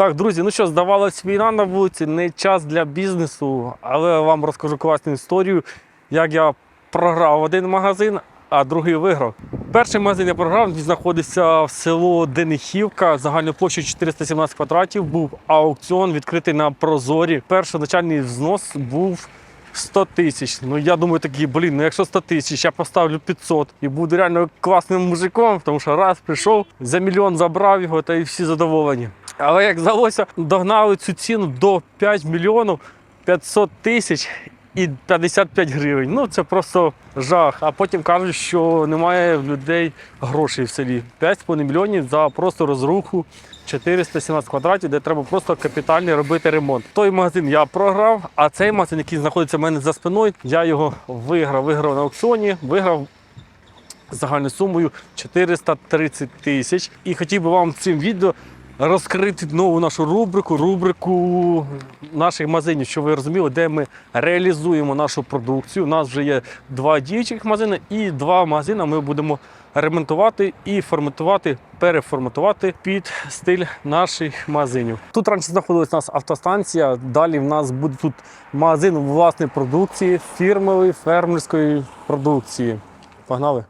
Так, друзі, ну що, здавалось, війна на вулиці, не час для бізнесу, але я вам розкажу класну історію, як я програв один магазин, а другий виграв. Перший магазин я програв, він знаходиться в село Денихівка, загальною площею 417 квадратів. Був аукціон відкритий на Прозорі. Першоначальний взнос був 100 тисяч. Ну я думаю, такий, блін, ну якщо 100 тисяч, я поставлю 500 і буду реально класним мужиком, тому що раз прийшов, за мільйон забрав його та і всі задоволені. Але як здалося, догнали цю ціну до 5 мільйонів 500 тисяч і 55 гривень. Ну це просто жах. А потім кажуть, що немає в людей грошей в селі. 5,5 мільйонів за просто розруху 417 квадратів, де треба просто капітально робити ремонт. Той магазин я програв, а цей магазин, який знаходиться в мене за спиною, я його виграв. Виграв на аукціоні, виграв загальною сумою 430 тисяч. І хотів би вам цим відео розкрити нову нашу рубрику, рубрику наших магазинів, щоб ви розуміли, де ми реалізуємо нашу продукцію. У нас вже є два діючих магазини і два магазини ми будемо ремонтувати і форматувати, переформатувати під стиль наших магазинів. Тут раніше знаходилась у нас автостанція. Далі в нас буде тут магазин власної продукції, фірмової фермерської продукції. Погнали!